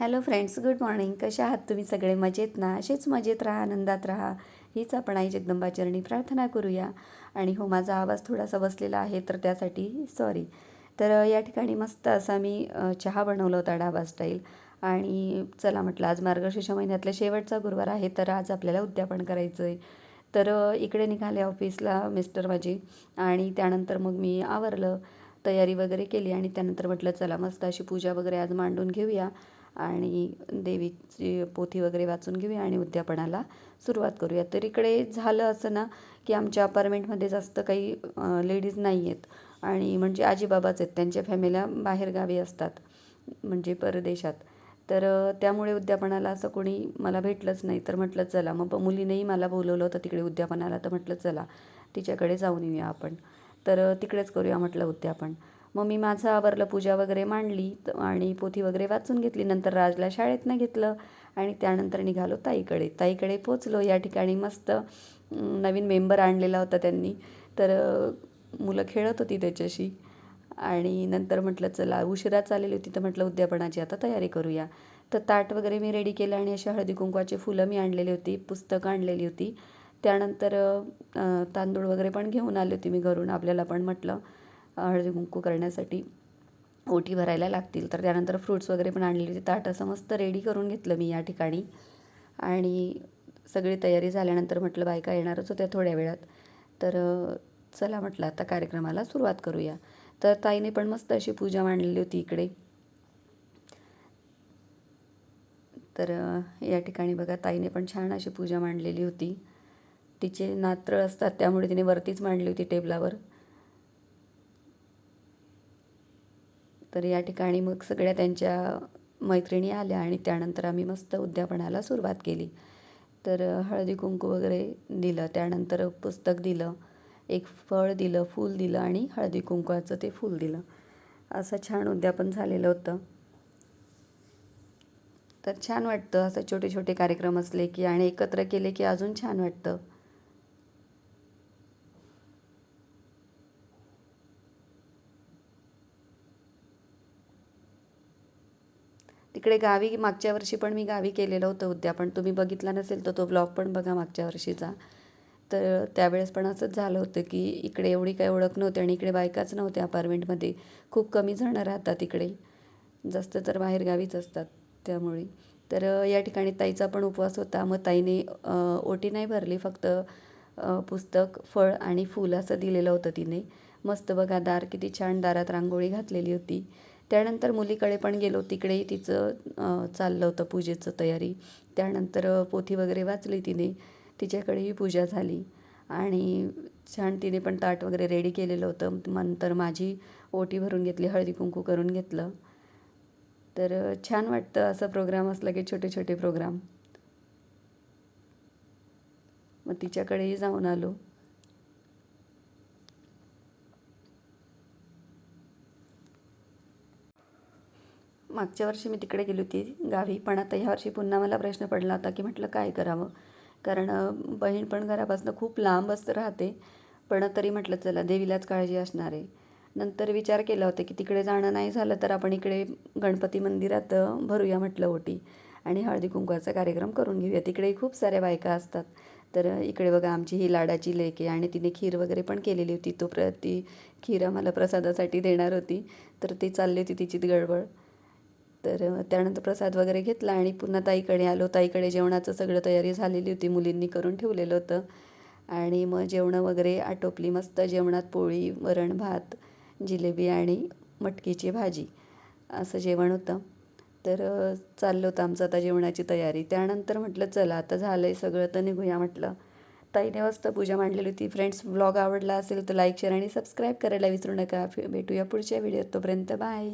Hello friends good morning. कशा आहात तुम्ही सगळे? मजेत ना? असेच मजेत राहा आनंदात राहा. हीच आपण आई जगदंबाचरणी प्रार्थना करूया. आणि हो माझा आवाज थोडासा बसलेला आहे तर त्यासाठी सॉरी तर या ठिकाणी मस्त असा मी चहा बनवला होता डाबा स्टाईल आणि चला म्हटलं आज मार्गशीर्ष महिन्यातला शेवटचा गुरुवार आहे तर आज आपल्याला उद्यापन करायचं आहे तर इकडे निघाले ऑफिसला मिस्टर माझे. आणि त्यानंतर मग मी आवरलं तयारी वगैरे केली. आणि त्यानंतर म्हटलं चला मस्त अशी पूजा वगैरे आज मांडून घेऊया. आणि देवीची पोथी वगैरे वाचून घेऊया आणि उद्यापनाला सुरुवात करूया. तर इकडे झालं असं ना की आमच्या अपार्टमेंटमध्ये जास्त काही लेडीज नाही आहेत आणि म्हणजे आजीबाबाच आहेत. त्यांच्या फॅमिल्या बाहेरगावी असतात म्हणजे परदेशात. तर त्यामुळे उद्यापनाला असं कोणी मला भेटलंच नाही. तर म्हटलं चला. मग मुलीनेही मला बोलवलं होतं तिकडे उद्यापनाला. तर म्हटलं चला तिच्याकडे जाऊन येऊया आपण. तर तिकडेच करूया म्हटलं उद्यापन. मग मी माझं आवरलं पूजा वगैरे मांडली आणि पोथी वगैरे वाचून घेतली. नंतर राजला शाळेतनं घेतलं आणि त्यानंतर निघालो ताईकडे. ताईकडे पोचलो. या ठिकाणी मस्त नवीन मेंबर आणलेला होता त्यांनी. तर मुलं खेळत होती त्याच्याशी. आणि नंतर म्हटलं चला उशिरा चाललेली होती. तर म्हटलं उद्यापनाची आता तयारी करूया. तर ताट वगैरे मी रेडी केलं आणि अशा हळदी कुंकवाची फुलं मी आणलेली होती पुस्तकं आणलेली होती. त्यानंतर तांदूळ वगैरे पण घेऊन आले होते मी घरून. आपल्याला पण म्हटलं हळदी कुंकू करण्यासाठी ओटी भरायला लागतील. तर त्यानंतर फ्रूट्स वगैरे पण आणलेली होती ताट असं मस्त रेडी करून घेतलं मी या ठिकाणी. आणि सगळी तयारी झाल्यानंतर म्हटलं बायका येणारच होत्या थोड्या वेळात. तर चला म्हटलं आता कार्यक्रमाला सुरुवात करूया. तर ताईने पण मस्त अशी पूजा मांडलेली होती इकडे. तर या ठिकाणी बघा ताईने पण छान अशी पूजा मांडलेली होती. तिचे नात्रळ असतात त्यामुळे तिने वरतीच मांडली होती टेबलावर. तर या ठिकाणी मग सगळ्या त्यांच्या मैत्रिणी आल्या आणि त्यानंतर आम्ही मस्त उद्यापनाला सुरुवात केली. तर हळदी कुंकू वगैरे दिलं त्यानंतर पुस्तक दिलं एक फळ दिलं फूल दिलं आणि हळदी कुंकवाचं ते फूल दिलं. असं छान उद्यापन झालेलं होतं. तर छान वाटतं असं छोटे छोटे कार्यक्रम असले की आणि एकत्र केले की अजून छान वाटतं. तिकडे गावी मागच्या वर्षी पण मी गावी केलेलं होतं उद्यापन. तुम्ही बघितला नसेल तर तो ब्लॉग पण बघा मागच्या वर्षीचा. तर त्यावेळेस पण असंच झालं होतं की इकडे एवढी काही ओळख नव्हती आणि इकडे बायकाच नव्हत्या अपार्टमेंटमध्ये खूप कमी जणं राहतात इकडे. जास्त तर बाहेरगावीच असतात त्यामुळे. तर या ठिकाणी ताईचा पण उपवास होता. मग ताईने ओटी नाही भरली फक्त पुस्तक फळ आणि फूल असं दिलेलं होतं तिने. मस्त बघा दार किती छान दारात रांगोळी घातलेली होती. त्यानंतर मुलीकडे पण गेलो तिकडेही तिचं चाललं होतं पूजेचं तयारी. त्यानंतर पोथी वगैरे वाचली तिने. तिच्याकडेही पूजा झाली. आणि छान तिने पण ताट वगैरे रेडी केलेलं होतं. नंतर माझी ओटी भरून घेतली हळदी कुंकू करून घेतलं. तर छान वाटतं असं प्रोग्राम असला की छोटे छोटे प्रोग्राम मग तिच्याकडेही जाऊन आलो. मागच्या वर्षी मी तिकडे गेली होती गावी पण आता ह्या वर्षी पुन्हा मला प्रश्न पडला होता की म्हटलं काय करावं? कारण बहीण पण घरापासून खूप लांब असतं राहते पण तरी म्हटलं चला देवीलाच काळजी असणार आहे. नंतर विचार केला होता की तिकडे जाणं नाही झालं तर आपण इकडे गणपती मंदिरात भरूया म्हटलं ओटी आणि हळदी कुंकवाचा कार्यक्रम करून घेऊया. तिकडे खूप साऱ्या बायका असतात. तर इकडे बघा आमची ही लाडाची लेक आहे आणि तिने खीर वगैरे पण केलेली होती. तो प्र ती खीर आम्हाला प्रसादासाठी देणार होती. तर ती चालली होती तिची गडबड. तर त्यानंतर प्रसाद वगैरे घेतला आणि पुन्हा ताईकडे आलो. ताईकडे जेवणाचं सगळं तयारी झालेली होती मुलींनी करून ठेवलेलं होतं. आणि मग जेवणं वगैरे आटोपली मस्त जेवणात पोळी वरण भात जिलेबी आणि मटकीची भाजी असं जेवण होतं. तर चाललं होतं आमचं आता जेवणाची तयारी. त्यानंतर म्हटलं चला आता झालं आहे सगळं तर निघूया म्हटलं. ताईने मस्त पूजा मांडलेली होती. फ्रेंड्स ब्लॉग आवडला असेल तर लाईक शेअर आणि सबस्क्राईब करायला विसरू नका. भेटूया पुढच्या व्हिडिओत. तोपर्यंत बाय.